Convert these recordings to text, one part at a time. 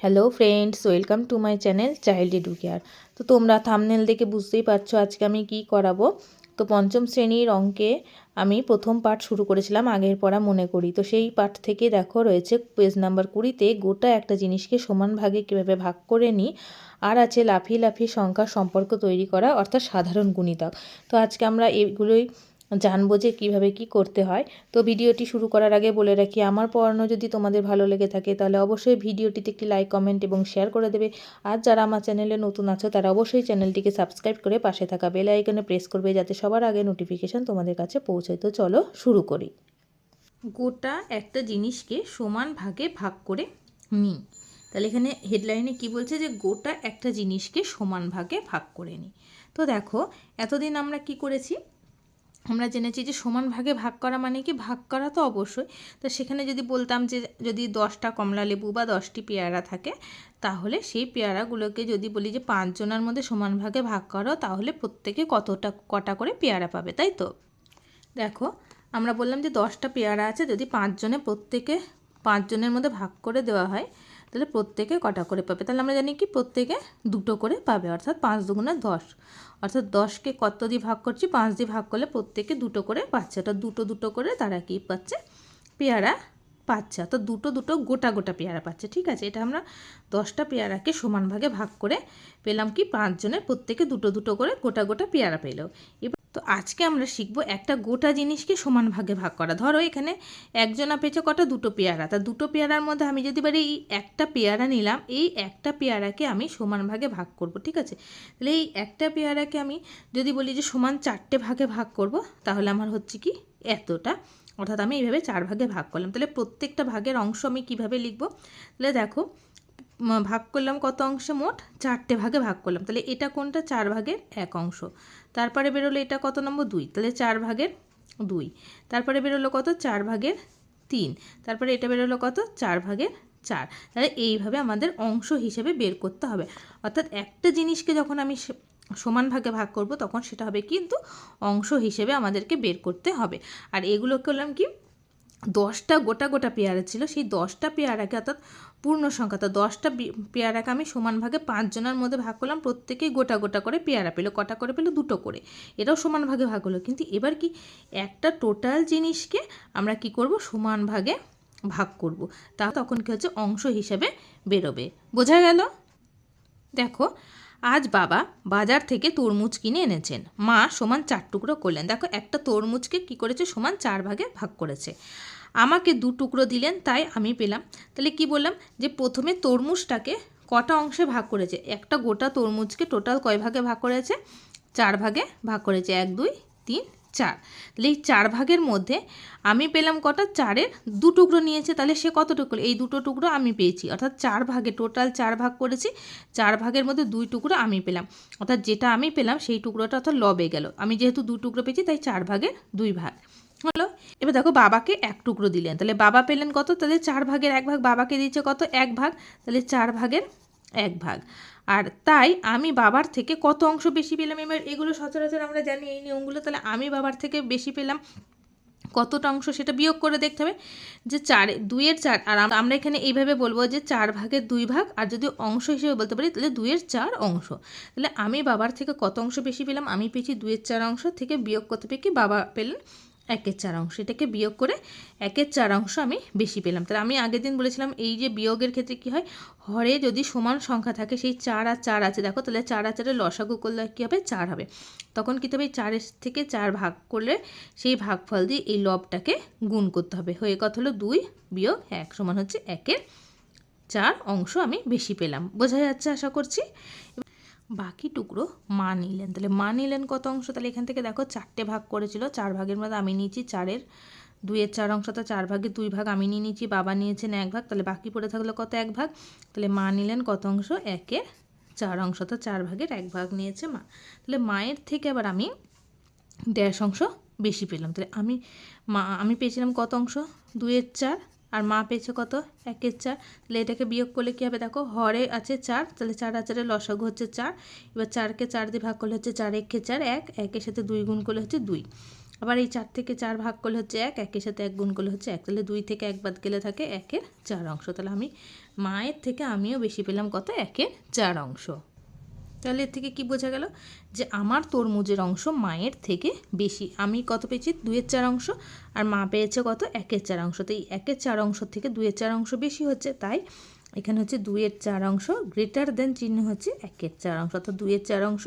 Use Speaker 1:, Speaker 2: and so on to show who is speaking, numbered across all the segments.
Speaker 1: Hello friends welcome to my channel child educare তো তোমরা thumbnail দেখে বুঝতেই পারছ আজকে আমি কি করাবো? তো পঞ্চম শ্রেণির অঙ্কে আমি প্রথম পাঠ শুরু করেছিলাম, আগের পড়া মনে করি। তো সেই পাঠ থেকে দেখো রয়েছে পেজ নাম্বার কুড়িতে গোটা একটা জিনিসকে সমান ভাগে কীভাবে ভাগ করে নিই আর আছে লাফিয়ে লাফিয়ে সংখ্যার সম্পর্ক তৈরি করা, অর্থাৎ সাধারণ গুণিতক। তো আজকে আমরা এগুলোই জানব যে কীভাবে কি করতে হয়। তো ভিডিওটি শুরু করার আগে বলে রাখি, আমার পড়ানো যদি তোমাদের ভালো লেগে থাকে তাহলে অবশ্যই ভিডিওটিতে একটি লাইক, কমেন্ট এবং শেয়ার করে দেবে। আর যারা আমার চ্যানেলে নতুন আছো তারা অবশ্যই চ্যানেলটিকে সাবস্ক্রাইব করে পাশে থাকা বেল আইকনে প্রেস করবে যাতে সবার আগে নোটিফিকেশান তোমাদের কাছে পৌঁছায়। তো চলো শুরু করি। গোটা একটা জিনিসকে সমান ভাগে ভাগ করে নিই। তাহলে এখানে হেডলাইনে কি বলছে যে গোটা একটা জিনিসকে সমান ভাগে ভাগ করে নিই। তো দেখো, এতদিন আমরা কি করেছি? আমরা জেনেছি যে সমান ভাগে ভাগ করা মানে কি? ভাগ করা তো অবশ্যই। তো সেখানে যদি বলতাম যে যদি দশটা কমলা লেবু বা দশটি পেয়ারা থাকে, তাহলে সেই পেয়ারাগুলোকে যদি বলি যে পাঁচজনের মধ্যে সমান ভাগে ভাগ করো, তাহলে প্রত্যেকে কতটা, কটা করে পেয়ারা পাবে, তাই তো? দেখো, আমরা বললাম যে দশটা পেয়ারা আছে, যদি পাঁচজনে প্রত্যেকে, পাঁচজনের মধ্যে ভাগ করে দেওয়া হয়, তাহলে প্রত্যেকে কটা করে পাবে? তাহলে আমরা জানি কি? প্রত্যেকে দুটো করে পাবে, অর্থাৎ পাঁচ দুগুণে দশ। অর্থাৎ দশকে কত দিয়ে ভাগ করছি? পাঁচ দিয়ে ভাগ করলে প্রত্যেকে দুটো করে পাচ্ছে অর্থাৎ দুটো দুটো করে তারা কি পাচ্ছে। পেয়ারা পাচ্ছে। অর্থাৎ দুটো দুটো গোটা গোটা পেয়ারা পাচ্ছে, ঠিক আছে? এটা আমরা দশটা পেয়ারাকে সমান ভাগে ভাগ করে পেলাম কি? পাঁচজনে প্রত্যেকে দুটো দুটো করে গোটা গোটা পেয়ারা পেলেও এবার তো আজকে আমরা শিখব একটা গোটা জিনিসকে সমান ভাগে ভাগ করা। ধরো এখানে একজনা পেয়েছে কটা? দুটো পেয়ারা। তা দুটো পেয়ারার মধ্যে আমি যদি বাড়ি এই একটা পেয়ারা নিলাম, এই একটা পেয়ারাকে আমি সমান ভাগে ভাগ করব, ঠিক আছে? তাহলে এই একটা পেয়ারাকে আমি যদি বলি যে সমান চারটে ভাগে ভাগ করব, তাহলে আমার হচ্ছে কি? এতটা। অর্থাৎ আমি এইভাবে চার ভাগে ভাগ করলাম। তাহলে প্রত্যেকটা ভাগের অংশ আমি কীভাবে লিখব? তাহলে দেখো ভাগ করলাম কত অংশে? মোট চারটে ভাগে ভাগ করলাম। তাহলে এটা কোনটা? চার ভাগের এক অংশ। তারপরে বেরোলো এটা কত নম্বর? দুই। তাহলে চার ভাগের দুই। তারপরে বেরোলো কত? চার ভাগের তিন। তারপরে এটা বেরোলো কত? চার ভাগের চার। তাহলে এইভাবে আমাদের অংশ হিসেবে বের করতে হবে। অর্থাৎ একটা জিনিসকে যখন আমি সমান ভাগে ভাগ করব, তখন সেটা হবে কিন্তু অংশ হিসেবে আমাদেরকে বের করতে হবে। আর এগুলো করলাম কি? দশটা গোটা গোটা পেয়ারা ছিল, সেই দশটা পেয়ারাকে অর্থাৎ পূর্ণ সংখ্যা, তো দশটা পেয়ারাকে আমি সমান ভাগে পাঁচজনের মধ্যে ভাগ করলাম, প্রত্যেকেই গোটা গোটা করে পেয়ারা পেল, কটা করে পেল, দুটো করে। এটাও সমান ভাগে ভাগ হলো, কিন্তু এবার কি একটা টোটাল জিনিসকে আমরা কি করব? সমান ভাগে ভাগ করব। তা তখন কি হচ্ছে? অংশ হিসেবে বেরোবে। বোঝা গেল? দেখো আজ বাবা বাজার থেকে তরমুজ কিনে এনেছেন। মা সমান চার টুকরো করলেন। দেখো, একটা তরমুজকে কি করেছে? সমান চার ভাগে ভাগ করেছে। আমাকে দু টুকরো দিলেন, তাই আমি পেলাম। তাহলে কি বললাম? যে প্রথমে তরমুজটাকে কটা অংশে ভাগ করেছে? একটা গোটা তরমুজকে টোটাল কয় ভাগে ভাগ করেছে? চার ভাগে ভাগ করেছে। এক, দুই, তিন চার। তাহলে এই চার ভাগের মধ্যে আমি পেলাম কটা? চারের দু টুকরো নিয়েছে, তাহলে সে কত টুকরো? এই দুটো টুকরো আমি পেয়েছি। অর্থাৎ চার ভাগে, টোটাল চার ভাগ করেছি, চার ভাগের মধ্যে দুই টুকরো আমি পেলাম। অর্থাৎ যেটা আমি পেলাম, সেই টুকরোটা অর্থাৎ লবে গেল। আমি যেহেতু দু টুকরো পেয়েছি, তাই চার ভাগের দুই ভাগ। হলো? এবার দেখো, বাবাকে এক টুকরো দিলেন। তাহলে বাবা পেলেন কত? তাহলে চার ভাগের এক ভাগ, বাবাকে দিয়েছে কত? এক ভাগ। তাহলে চার ভাগের এক ভাগ। আর তাই আমি বাবার থেকে কত অংশ বেশি পেলাম? এবার এগুলো সচরাচর আমরা জানি এই নিয়মগুলো, তাহলে আমি বাবার থেকে বেশি পেলাম। কতটা অংশ সেটা বিয়োগ করে দেখতে হবে। যে চার, দুইয়ের চার, আর আমরা এখানে এইভাবে বলব যে চার ভাগের দুই ভাগ, আর যদি অংশ হিসেবে বলতে পারি, তাহলে দুইয়ের চার অংশ। তাহলে আমি বাবার থেকে কত অংশ বেশি পেলাম? আমি পেয়েছি দুইয়ের চার অংশ থেকে বিয়োগ করতে পেয়ে কি বাবা পেলেন একের চার অংশ। এটাকে বিয়োগ করে একের চার অংশ আমি বেশি পেলাম। তাহলে আমি আগের দিন বলেছিলাম এই যে বিয়োগের ক্ষেত্রে কি হয়? হরে যদি সমান সংখ্যা থাকে, সেই চার আর চার আছে। দেখো, তাহলে চার আর চারের লসাগু করলে কী হবে? চার হবে। তখন কী হবে? চারের থেকে চার ভাগ করলে সেই ভাগফল দিয়ে এই লবটাকে গুণ করতে হবে। হয়ে কথা হলো দুই বিয়োগ এক সমান হচ্ছে একের চার অংশ আমি বেশি পেলাম। বোঝা যাচ্ছে আশা করছি? বাকি টুকরো মা নিলেন তাহলে মা নিলেন কত অংশ? তাহলে এখান থেকে দেখো চারটে ভাগ করেছিল, চার ভাগের মধ্যে আমি নিয়েছি চারের। দুইয়ের চার অংশ, তো চার ভাগের দুই ভাগ আমি নিয়ে নিয়েছি, বাবা নিয়েছেন এক ভাগ, তাহলে বাকি পড়ে থাকল কত এক ভাগ? তাহলে মা নিলেন কত অংশ? একের চার অংশ, তো চার ভাগের এক ভাগ নিয়েছে মা। তাহলে মায়ের থেকে আবার আমি দেড় অংশ বেশি পেলাম। তাহলে আমি মা, আমি পেয়েছিলাম কত অংশ? দুইয়ের চার আর মা পেয়েছে কত? একের চার। তাহলে এটাকে বিয়োগ করলে কী হবে দেখো? হরে আছে চার। তাহলে চার আচারে লসাগু হচ্ছে চার। এবার চারকে চার দিয়ে ভাগ করলে হচ্ছে চার একে চার, এক। একের সাথে দুই গুণ করলে হচ্ছে দুই। আবার এই চার থেকে চার ভাগ করলে হচ্ছে এক, একের সাথে এক গুণ করলে হচ্ছে এক। তাহলে দুই থেকে এক বাদ গেলে থাকে একের চার অংশ। তাহলে আমি, মায়ের থেকে আমিও বেশি পেলাম কত? একের চার অংশ। তাহলে এর থেকে কি বোঝা গেল? যে আমার তরমুজের অংশ মায়ের থেকে বেশি। আমি কত পেয়েছি? দুয়ের চার অংশ। আর মা পেয়েছে কত? একের চার অংশ। তো এই একের চার অংশ থেকে দুয়ের চার অংশ বেশি হচ্ছে। তাই এখানে হচ্ছে দুয়ের চার অংশ গ্রেটার দেন চিহ্ন হচ্ছে একের চার অংশ। অর্থাৎ দুয়ের চার অংশ,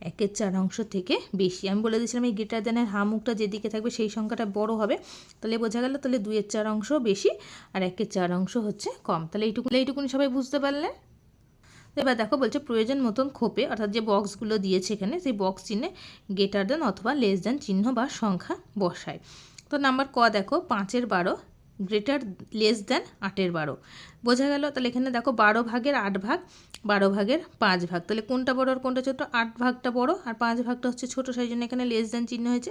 Speaker 1: একের চার অংশ থেকে বেশি। আমি বলে দিয়েছিলাম এই গ্রেটার দেনের হা মুখটা যেদিকে থাকবে সেই সংখ্যাটা বড় হবে। তাহলে বোঝা গেল, তাহলে দুয়ের চার অংশ বেশি আর একের চার অংশ হচ্ছে কম। তাহলে এইটুকু এইটুকুনি সবাই বুঝতে পারলে তো এবার দেখো বলছে প্রয়োজন মতন খোপে, অর্থাৎ যে বক্সগুলো দিয়েছে এখানে, সেই বক্স চিহ্নে গেটার দেন অথবা লেস দেন চিহ্ন বা সংখ্যা বসায়। তো নাম্বার ক দেখো, পাঁচের বারো গ্রেটার লেস দেন আটের বারো। বোঝা গেল? তাহলে এখানে দেখো বারো ভাগের আট ভাগ, বারো ভাগের পাঁচ ভাগ। তাহলে কোনটা বড় আর কোনটা ছোটো? আট ভাগটা বড় আর পাঁচ ভাগটা হচ্ছে ছোটো, সেই জন্য এখানে লেস দেন চিহ্ন হয়েছে।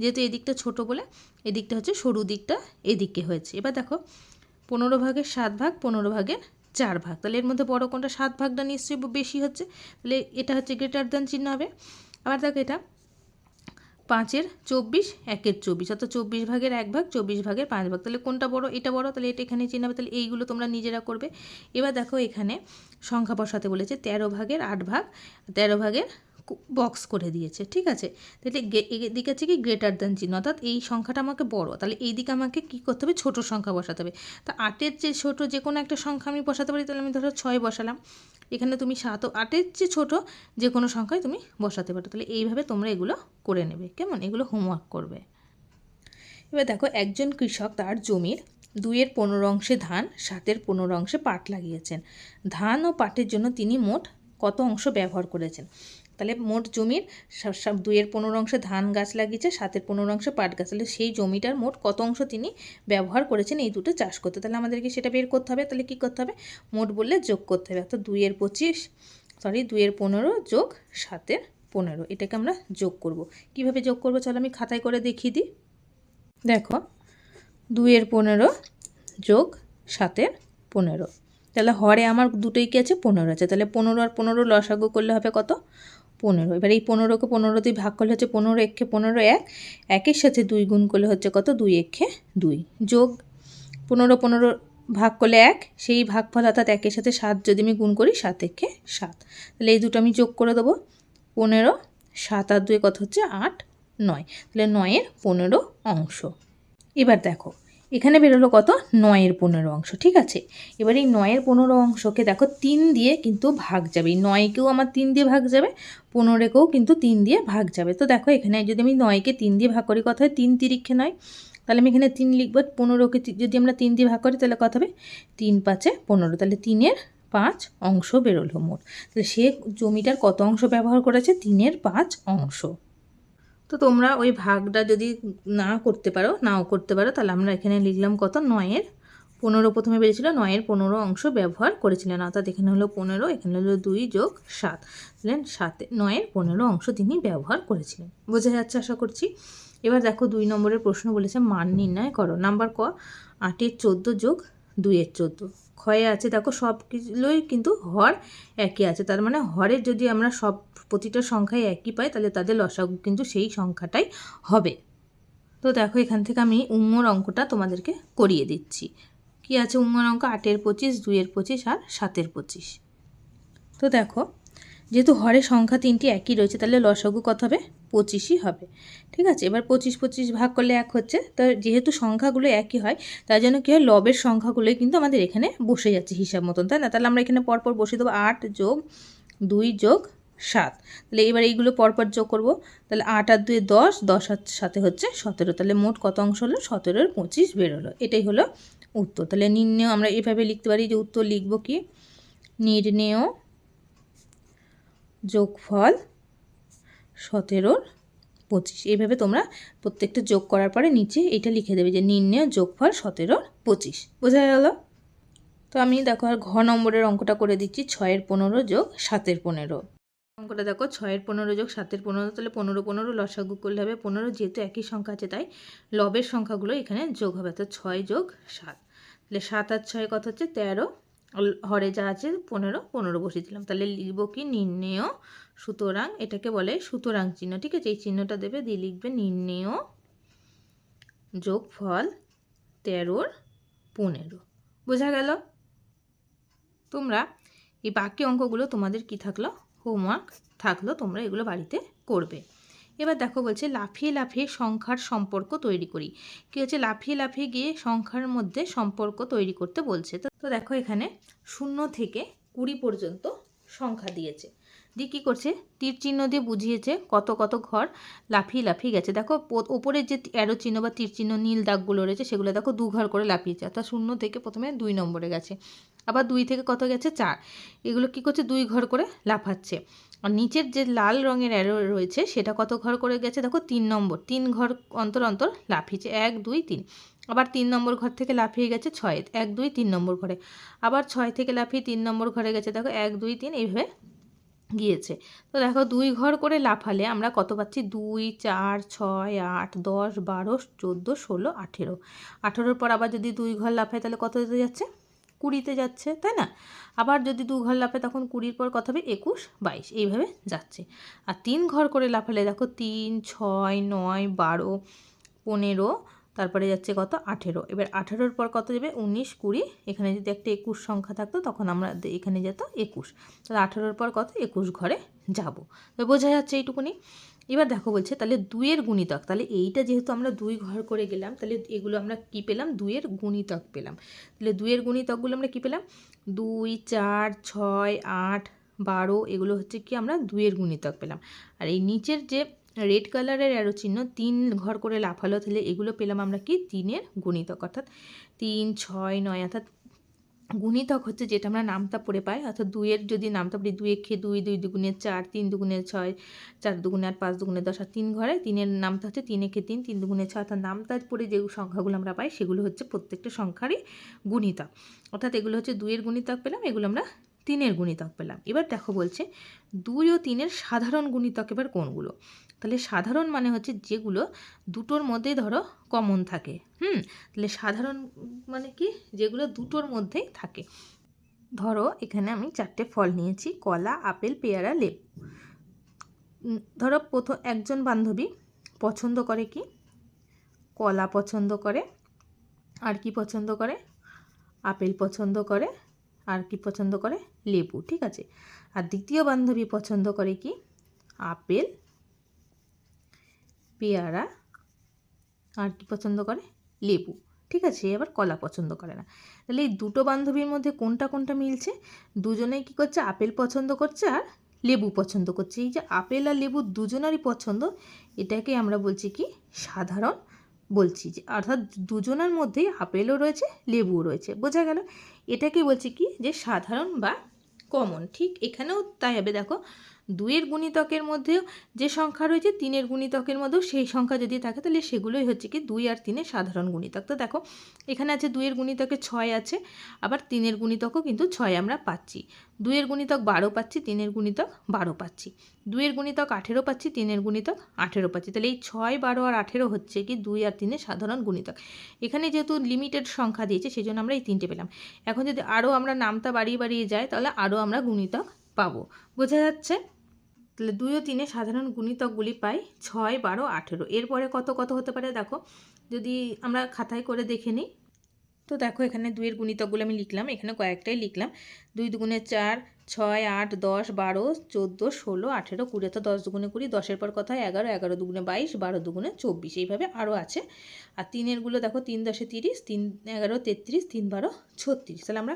Speaker 1: যেহেতু এদিকটা ছোট বলে এদিকটা হচ্ছে সরু দিকটা এদিকে হয়েছে। এবার দেখো, পনেরো ভাগের সাত ভাগ, পনেরো ভাগের চার ভাগ। তাহলে এর মধ্যে বড় কোনটা? সাত ভাগটা নিশ্চয়ই বেশি হচ্ছে। তাহলে এটা হচ্ছে গ্রেটার দ্যান চিহ্ন হবে। আবার দেখো এটা, পাঁচের চব্বিশ, একের চব্বিশ। অর্থাৎ চব্বিশ ভাগের এক ভাগ, চব্বিশ ভাগের পাঁচ ভাগ। তাহলে কোনটা বড়? এটা বড়। তাহলে এটা এখানে চিহ্ন হবে। তাহলে এইগুলো তোমরা নিজেরা করবে। এবার দেখো এখানে সংখ্যা বসাতে বলেছে তেরো ভাগের আট ভাগ। তেরো ভাগের বক্স করে দিয়েছে, ঠিক আছে? তাহলে এদিকে আছে কি গ্রেটার দেন চিহ্ন, অর্থাৎ এই সংখ্যাটা আমাকে বড়, তাহলে এই দিকে আমাকে কী করতে হবে? ছোটো সংখ্যা বসাতে হবে। তা আটের যে ছোটো যে কোনো একটা সংখ্যা আমি বসাতে পারি, তাহলে আমি ধরো ছয় বসালাম। এখানে তুমি সাত ও আটের যে ছোটো যে কোনো সংখ্যায় তুমি বসাতে পারো। তাহলে এইভাবে তোমরা এগুলো করে নেবে, কেমন? এগুলো হোমওয়ার্ক করবে। এবার দেখো, একজন কৃষক তার জমির দুইয়ের পনেরো অংশে ধান, সাতের পনেরো অংশে পাট লাগিয়েছেন। ধান ও পাটের জন্য তিনি মোট কত অংশ ব্যবহার করেছেন? তাহলে মোট জমির সব দুইয়ের পনেরো অংশে ধান গাছ লাগিয়েছে, সাতের পনেরো অংশে পাট গাছ। তাহলে সেই জমিটার মোট কত অংশ তিনি ব্যবহার করেছেন এই দুটো চাষ করতে? তাহলে আমাদেরকে সেটা বের করতে হবে। তাহলে কী করতে হবে? মোট বললে যোগ করতে হবে। অর্থাৎ দুইয়ের পঁচিশ সরি দুইয়ের পনেরো যোগ সাতের পনেরো। এটাকে আমরা যোগ করব। কীভাবে যোগ করব? চলো আমি খাতায় করে দেখিয়ে দিই। দেখো, দুইয়ের পনেরো যোগ সাতের পনেরো। তাহলে হরে আমার দুটোই কি আছে? পনেরো আছে। তাহলে পনেরো আর পনেরো লসাগু করলে হবে কত? পনেরো। এবার এই পনেরোকে পনেরো দিয়ে ভাগ করলে হচ্ছে পনেরো একে পনেরো এক, একের সাথে দুই গুণ করলে হচ্ছে কত? দুই একে দুই। যোগ পনেরো পনেরো ভাগ করলে এক, সেই ভাগফল অর্থাৎ একের সাথে সাত যদি আমি গুণ করি, সাত একে সাত। তাহলে এই দুটো আমি যোগ করে দেবো। পনেরো, সাত আর দুই কত হচ্ছে? আট, নয়। তাহলে নয়ের পনেরো অংশ। এবার দেখো এখানে বেরোলো কত? নয়ের পনেরো অংশ, ঠিক আছে? এবার এই নয়ের পনেরো অংশকে দেখো, তিন দিয়ে কিন্তু ভাগ যাবে। এই নয়কেও আমার তিন দিয়ে ভাগ যাবে, পনেরোকেও কিন্তু তিন দিয়ে ভাগ যাবে। তো দেখো, এখানে যদি আমি নয়কে তিন দিয়ে ভাগ করি, কথা হয় তিন তিরিক্ষে নয়। তাহলে আমি এখানে তিন লিখব, পনেরোকে যদি আমরা তিন দিয়ে ভাগ করি, তাহলে কত হবে? তিন পাঁচে পনেরো। তাহলে তিনের পাঁচ অংশ বেরোলো মোট। তাহলে সে জমিটার কত অংশ ব্যবহার করেছে? তিনের পাঁচ অংশ। তো তোমরা ওই ভাগটা যদি না করতে পারো, নাও করতে পারো, তাহলে আমরা এখানে লিখলাম কত? নয়ের। পনেরো প্রথমে বেরিয়েছিল, নয়ের পনেরো অংশ ব্যবহার করেছিলেন। অর্থাৎ এখানে হলো পনেরো, এখানে হলো দুই যোগ সাত। তাহলে সাতে, নয়ের পনেরো অংশ তিনি ব্যবহার করেছিলেন। বোঝা যাচ্ছে, আশা করছি? এবার দেখো, দুই নম্বরের প্রশ্ন বলেছে মান নির্ণয় করো। নাম্বার ক, আটের চোদ্দ যোগ দুইয়ের চোদ্দ। ক্ষয়ে আছে, দেখো সব কিছুই কিন্তু হর একই আছে। তার মানে হরের যদি আমরা সব প্রতিটা সংখ্যায় একই পাই, তাহলে তাদের লসাগু কিন্তু সেই সংখ্যাটাই হবে। তো দেখো এখান থেকে আমি উম্মর অঙ্কটা তোমাদেরকে করিয়ে দিচ্ছি। কি আছে উম্মর অঙ্ক? আটের পঁচিশ, দুইয়ের পঁচিশ আর সাতের পঁচিশ। তো দেখো যেহেতু হরের সংখ্যা তিনটি একই রয়েছে, তাহলে লসাগু কত হবে? পঁচিশই হবে। ঠিক আছে? এবার পঁচিশ পঁচিশ ভাগ করলে এক হচ্ছে। তো যেহেতু সংখ্যাগুলো একই হয়, তার জন্য কী হয়? লবের সংখ্যাগুলোই কিন্তু আমাদের এখানে বসে যাচ্ছে হিসাব মতন, তাই না? তাহলে আমরা এখানে পরপর বসে দেবো আট যোগ দুই যোগ সাত। তাহলে এবার এইগুলো পরপর যোগ করব। তাহলে আট আর দুই দশ দশ আর সাথে হচ্ছে সতেরো। তাহলে মোট কত অংশ হলো? সতেরোর পঁচিশ বেরোলো। এটাই হলো উত্তর। তাহলে নির্ণয় আমরা এভাবে লিখতে পারি যে উত্তর লিখব কি? নির্ণেয় যোগফল সতেরোর পঁচিশ। এইভাবে তোমরা প্রত্যেকটা যোগ করার পরে নিচে এটা লিখে দেবে যে নির্ণয় যোগফল সতেরোর পঁচিশ। বোঝা গেল? তো আমি দেখো আর ঘ নম্বরের অঙ্কটা করে দিচ্ছি, ছয়ের পনেরো যোগ সাতের পনেরো। অঙ্কটা দেখো, ছয়ের পনেরো যোগ সাতের পনেরো, তাহলে পনেরো পনেরো লসাগু করলে হবে পনেরো, যেহেতু একই সংখ্যা আছে, তাই লবের সংখ্যাগুলো এখানে যোগ হবে, তো ছয় যোগ সাত। তাহলে সাত আর ছয় কত হচ্ছে? তেরো। হরে যা আছে পনেরো পনেরো বসিয়ে দিলাম তাহলে লিখব কি নির্ণেয় সুতরাং, এটাকে বলে সুতরাং চিহ্ন, ঠিক আছে? এই চিহ্নটা দেবে, দিয়ে লিখবে নির্ণেয় যোগফল তেরোর পনেরো। বোঝা গেল? তোমরা এই বাকি অঙ্কগুলো তোমাদের কি থাকল? হোমওয়ার্ক থাকল, তোমরা এগুলো বাড়িতে করবে। এবার দেখো বলছে, লাফিয়ে লাফিয়ে সংখ্যার সম্পর্ক তৈরি করি। কী হচ্ছে? লাফিয়ে লাফিয়ে গিয়ে সংখ্যার মধ্যে সম্পর্ক তৈরি করতে বলছে। তো তো দেখো এখানে শূন্য থেকে কুড়ি পর্যন্ত সংখ্যা দিয়েছে। দিয়ে কী করছে? তীর চিহ্ন দিয়ে বুঝিয়েছে কত কত ঘর লাফিয়ে লাফিয়ে গেছে। দেখো ওপরের যে অ্যারো চিহ্ন বা তীর চিহ্ন, নীল দাগগুলো রয়েছে, সেগুলো দেখো দু ঘর করে লাফিয়েছে। অর্থাৎ শূন্য থেকে প্রথমে দুই নম্বরে গেছে। আবার দুই থেকে কত গেছে? চার। এগুলো কী করছে? দুই ঘর করে লাফাচ্ছে। আর নিচের যে লাল রঙের অ্যারো রয়েছে, সেটা কত ঘর করে গেছে? দেখো, তিন নম্বর। তিন ঘর অন্তর অন্তর লাফিয়েছে। এক, দুই, তিন। আবার তিন নম্বর ঘর থেকে লাফিয়ে গেছে ছয়। এক, দুই, তিন নম্বর ঘরে। আবার ছয় থেকে লাফিয়ে তিন নম্বর ঘরে গেছে। দেখো, এক, দুই, তিন এইভাবে গিয়েছে। তো দেখো, দুই ঘর করে লাফালে আমরা কত পাচ্ছি? দুই, চার, ছয়, আট, দশ, বারো, চোদ্দ, ষোলো, আঠেরো। আঠেরোর পর আবার যদি দুই ঘর লাফায় তাহলে কত যাচ্ছে? কুড়িতে যাচ্ছে, তাই না? আবার যদি দু ঘর লাফে, তখন কুড়ির পর কত হবে একুশ বাইশ। এইভাবে যাচ্ছে। আর তিন ঘর করে লাফালে, দেখো, তিন, ছয়, নয়, বারো, পনেরো, তারপরে যাচ্ছে কত? আঠেরো। এবার আঠেরোর পর কত যাবে? উনিশ, কুড়ি। এখানে যদি একটা একুশ সংখ্যা থাকতো, তখন আমরা এখানে যেত একুশ। তাহলে আঠেরোর পর কত? একুশ ঘরে যাব। তো বোঝা যাচ্ছে এইটুকুনি। এবার দেখো বলছে, তাহলে দুইয়ের গুণিতক, তাহলে এইটা যেহেতু আমরা দুই ঘর করে গেলাম, তাহলে এগুলো আমরা কি পেলাম? দুইয়ের গুণিতক পেলাম। তাহলে দুইয়ের গুণিতকগুলো আমরা কি পেলাম? দুই, চার, ছয়, আট, বারো, এগুলো হচ্ছে কি আমরা দুইয়ের গুণিতক পেলাম। আর এই নিচের যে রেড কালারের অ্যারো চিহ্ন, তিন ঘর করে লাফালো, তাহলে এগুলো পেলাম আমরা কি? তিনের গুণিতক, অর্থাৎ তিন, ছয়, নয়, অর্থাৎ গুণিতক হচ্ছে যেটা আমরা নামতা পড়ে পাই, অর্থাৎ দুইয়ের যদি নামতা পড়ি, দুই একে দুই দুই দুগুণে চার, তিন দুগুণে ছয়, চার দুগুণে আট, পাঁচ দুগুণে দশ, আর তিন ঘরে তিনের নামতা হচ্ছে তিন একে তিন তিন দুগুণে ছয়, অর্থাৎ নামতা পড়ে যে সংখ্যাগুলো আমরা পাই, সেগুলো হচ্ছে প্রত্যেকটা সংখ্যারই গুণিতক। অর্থাৎ এগুলো হচ্ছে দুইয়ের গুণিতক পেলাম, এগুলো আমরা তিনের গুণিতক পেলাম। এবার দেখো বলছে, দুই ও তিনের সাধারণ গুণিতক এবার কোনগুলো? তাহলে সাধারণ মানে হচ্ছে যেগুলো দুটোর মধ্যে ধরো কমন থাকে। হুম? তাহলে সাধারণ মানে কি? যেগুলো দুটোর মধ্যেই থাকে। ধরো এখানে আমি চারটে ফল নিয়েছি, কলা, আপেল, পেয়ারা, লেবু। ধরো প্রথম একজন বান্ধবী পছন্দ করে কি? কলা পছন্দ করে, আর কি পছন্দ করে? আপেল পছন্দ করে, আর কি পছন্দ করে? লেবু, ঠিক আছে? আর দ্বিতীয় বান্ধবী পছন্দ করে কি? আপেল পেয়ারা আর কি পছন্দ করে? লেবু। ঠিক আছে, এবার কলা পছন্দ করে না। তাহলে এই দুটো বান্ধবীর মধ্যে কোনটা কোনটা মিলছে? দুজনেই কী করছে? আপেল পছন্দ করছে আর লেবু পছন্দ করছে। এই যে আপেল আর লেবু দুজনারই পছন্দ, এটাকে আমরা বলছি কি? সাধারণ বলছি যে, অর্থাৎ দুজনের মধ্যেই আপেলও রয়েছে, লেবুও রয়েছে। বোঝা গেল? এটাকে বলছি কি? যে সাধারণ বা কমন ঠিক এখানেও তাই হবে। দেখো দুইয়ের গুণিতকের মধ্যেও যে সংখ্যা রয়েছে, তিনের গুণিতকের মধ্যেও সেই সংখ্যা যদি থাকে, তাহলে সেগুলোই হচ্ছে কি দুই আর তিনের সাধারণ গুণিতক। তো দেখো, এখানে আছে দুইয়ের গুণিতকে ছয় আছে, আবার তিনের গুণিতকও কিন্তু ছয় আমরা পাচ্ছি। দুইয়ের গুণিতক বারো পাচ্ছি, তিনের গুণিতক বারো পাচ্ছি। দুইয়ের গুণিতক আঠেরো পাচ্ছি, তিনের গুণিতক আঠেরো পাচ্ছি। তাহলে এই ছয়, বারো আর আঠেরো হচ্ছে কি দুই আর তিনের সাধারণ গুণিতক। এখানে যেহেতু লিমিটেড সংখ্যা দিয়েছে সেই জন্য আমরা এই তিনটে পেলাম। এখন যদি আরও আমরা নামটা বাড়িয়ে বাড়িয়ে যাই, তাহলে আরও আমরা গুণিতক পাবো। বোঝা যাচ্ছে? তাহলে দুই ও তিনে সাধারণ গুণিতকগুলি পাই ছয়, বারো, আঠেরো। এরপরে কত কত হতে পারে? দেখো, যদি আমরা খাতায় করে দেখে নিই তো দেখো এখানে দুইয়ের গুণিতকগুলো আমি লিখলাম, এখানে কয়েকটাই লিখলাম। দুই দুগুণে চার, ছয়, আট, দশ, বারো, চোদ্দ, ষোলো, আঠেরো, কুড়ি তো দশ দুগুণে কুড়ি, দশের পর কথা এগারো এগারো দুগুণে বাইশ, বারো দুগুণে চব্বিশ, এইভাবে আরও আছে। আর তিনেরগুলো দেখো, তিন দশে তিরিশ, তিন এগারো তেত্রিশ, তিন বারো ছত্রিশ। তাহলে আমরা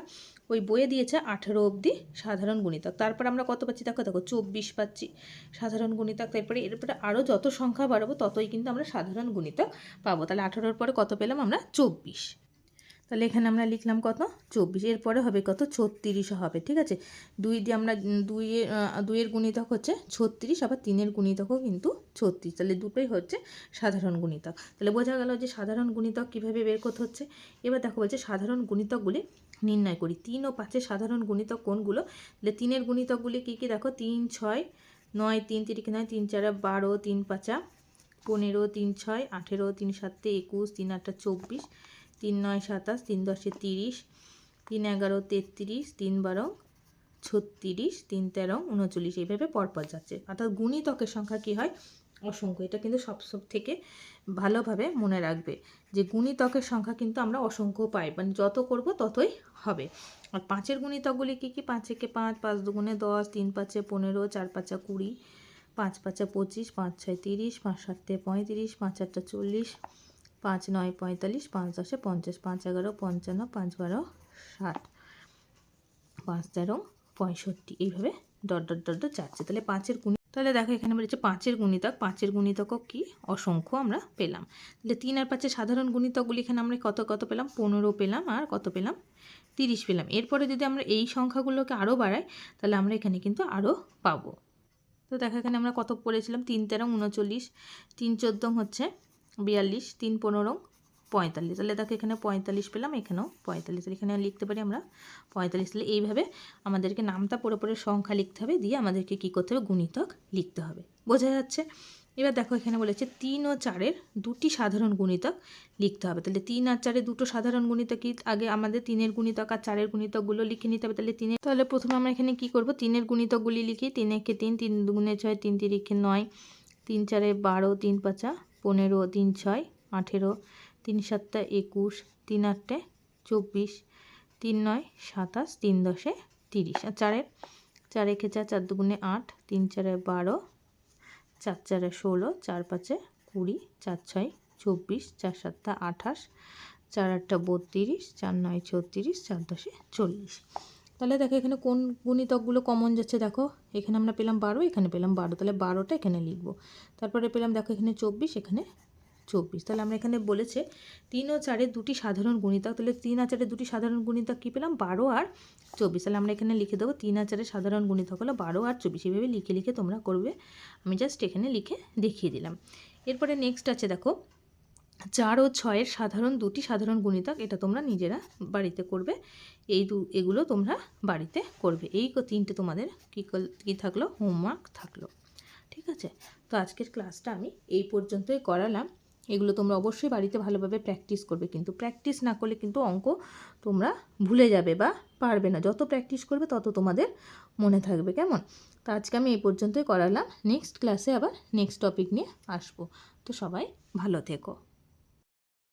Speaker 1: ওই বইয়ে দিয়েছে আঠেরো অবধি সাধারণ গুণিতক। তারপর আমরা কত পাচ্ছি? দেখো দেখো, চব্বিশ পাচ্ছি সাধারণ গুণিতক। তারপরে এরপরে আরও যত সংখ্যা বাড়াবো ততই কিন্তু আমরা সাধারণ গুণিতক পাবো। তাহলে আঠেরোর পরে কত পেলাম আমরা? চব্বিশ। তাহলে এখানে আমরা লিখলাম কত? চব্বিশ। এরপরে হবে কত? ছত্রিশও হবে, ঠিক আছে? দুই দিয়ে আমরা দুইয়ের দুইয়ের গুণিতক হচ্ছে ছত্রিশ, আবার তিনের গুণিতকও কিন্তু ছত্রিশ। তাহলে দুটোই হচ্ছে সাধারণ গুণিতক। তাহলে বোঝা গেল যে সাধারণ গুণিতক কীভাবে বের করতে হচ্ছে? এবার দেখো বলছে সাধারণ গুণিতকগুলি নির্ণয় করি। তিন ও পাঁচের সাধারণ গুণিতক কোনগুলো? তাহলে তিনের গুণিতকগুলি কী কী? দেখো, তিন, ছয়, নয়, তিন তিরিকে নয় তিন, চারা, বারো, তিন, পাঁচা, পনেরো, তিন, ছয়, আঠেরো, তিন, সাতে একুশ, তিন, আটটা, চব্বিশ তিন নয় সাতাশ, তিন দশে তিরিশ, তিন এগারো তেত্রিশ, তিন বারো ছত্রিশ, তিন তেরো উনচল্লিশ। এইভাবে পরপর যাচ্ছে। অর্থাৎ গুণিতকের সংখ্যা কী হয়? অসংখ্য। এটা কিন্তু সব সব থেকে ভালোভাবে মনে রাখবে যে গুণিতকের সংখ্যা কিন্তু আমরা অসংখ্য পাই। মানে যত করব ততই হবে। আর পাঁচের গুণিতকগুলি কী কী? পাঁচ একে পাঁচ পাঁচ দুগুণে দশ, তিন পাঁচে পনেরো, চার পাঁচা কুড়ি, পাঁচ পাঁচা পঁচিশ, পাঁচ ছয় তিরিশ, পাঁচ সাতে পঁয়ত্রিশ, পাঁচ আটটা চল্লিশ পাঁচ নয় পঁয়তাল্লিশ, পাঁচ দশে পঞ্চাশ, পাঁচ এগারো, পঞ্চান্ন, পাঁচ বারো, ষাট। পাঁচ তেরো, পঁয়ষট্টি, এইভাবে ডট ডট ডট ডট যাচ্ছে। তাহলে পাঁচের গুণি তাহলে দেখো এখানে বলেছে পাঁচের গুণিতক। পাঁচের গুণিতক কি? অসংখ্য আমরা পেলাম। তাহলে তিন আর পাঁচের সাধারণ গুণিতকগুলি এখানে আমরা কত কত পেলাম? পনেরো পেলাম আর কত পেলাম? তিরিশ পেলাম। এরপরে যদি আমরা এই সংখ্যাগুলোকে আরও বাড়াই, তাহলে আমরা এখানে কিন্তু আরও পাবো। তো দেখো এখানে আমরা কত পড়েছিলাম? তিন তেরো, উনচল্লিশ। তিন চোদ্দ হচ্ছে বিয়াল্লিশ, তিন পনেরো, পঁয়তাল্লিশ। তাহলে দেখো এখানে পঁয়তাল্লিশ পেলাম, এখানেও পঁয়তাল্লিশ। তাহলে এখানে লিখতে পারি আমরা পঁয়তাল্লিশ। তাহলে এইভাবে আমাদেরকে নামটা পড়ে পড়ে সংখ্যা লিখতে হবে, দিয়ে আমাদেরকে কী করতে হবে? গুণিতক লিখতে হবে। বোঝা যাচ্ছে? এবার দেখো এখানে বলেছে তিন ও চারের দুটি সাধারণ গুণিতক লিখতে হবে। তাহলে তিন আর চারের দুটো সাধারণ গুণিতক কি? আগে আমাদের তিনের গুণিতক আর চারের গুণিতকগুলো লিখে নিতে হবে। তাহলে তিনের, তাহলে প্রথমে আমরা এখানে কি করব? তিনের গুণিতকগুলি লিখি। তিন একে তিন তিন দুগুণে ছয়, তিন তিরিখে নয়, তিন চারে বারো, তিন পাঁচা পনেরো, তিন ছয়, আঠেরো, তিন সাতটা একুশ, তিন আটটে চব্বিশ, তিন নয় সাতাশ, তিন দশে তিরিশ। আর চারের, চার একে চার চার দুগুণে আট, তিন চারে বারো, চার চারে ষোলো, চার পাঁচে কুড়ি, চার ছয় চব্বিশ, চার সাতটা আঠাশ, চার আটটা বত্রিশ, চার নয় ছত্রিশ, চার দশে চল্লিশ। তাহলে দেখো এখানে কোন গুণিতকগুলো কমন যাচ্ছে দেখো। এখানে আমরা পেলাম বারো, এখানে পেলাম বারো, তাহলে বারোটা এখানে লিখব। তারপরে পেলাম দেখো এখানে চব্বিশ এখানে চব্বিশ। তাহলে আমরা এখানে বলেছে তিন ও চারের দুটি সাধারণ গুণিতক, তাহলে তিন আর চারের দুটি সাধারণ গুণিতক কী পেলাম? বারো আর চব্বিশ। তাহলে আমরা এখানে লিখে দেবো তিন আর চারের সাধারণ গুণিতক হলো বারো আর চব্বিশ। এইভাবে লিখে লিখে তোমরা করবে। আমি জাস্ট এখানে লিখে দেখিয়ে দিলাম। এরপরে নেক্সট আছে দেখো। চার ও ছয়ের সাধারণ দুটি সাধারণ গুণিতক এটা তোমরা নিজেরা বাড়িতে করবে। এই দু, এগুলো তোমরা বাড়িতে করবে। এই তিনটে তোমাদের কী কী থাকল? হোমওয়ার্ক থাকল। ঠিক আছে? তো আজকের ক্লাসটা আমি এই পর্যন্তই করালাম। এগুলো তোমরা অবশ্যই বাড়িতে ভালোভাবে প্র্যাকটিস করবে। কিন্তু প্র্যাকটিস না করলে কিন্তু অঙ্ক তোমরা ভুলে যাবে বা পারবে না। যত প্র্যাকটিস করবে, তত তোমাদের মনে থাকবে। কেমন? তো আজকে আমি এই পর্যন্তই করালাম। নেক্সট ক্লাসে আবার নেক্সট টপিক নিয়ে আসব। তো সবাই ভালো থেকো।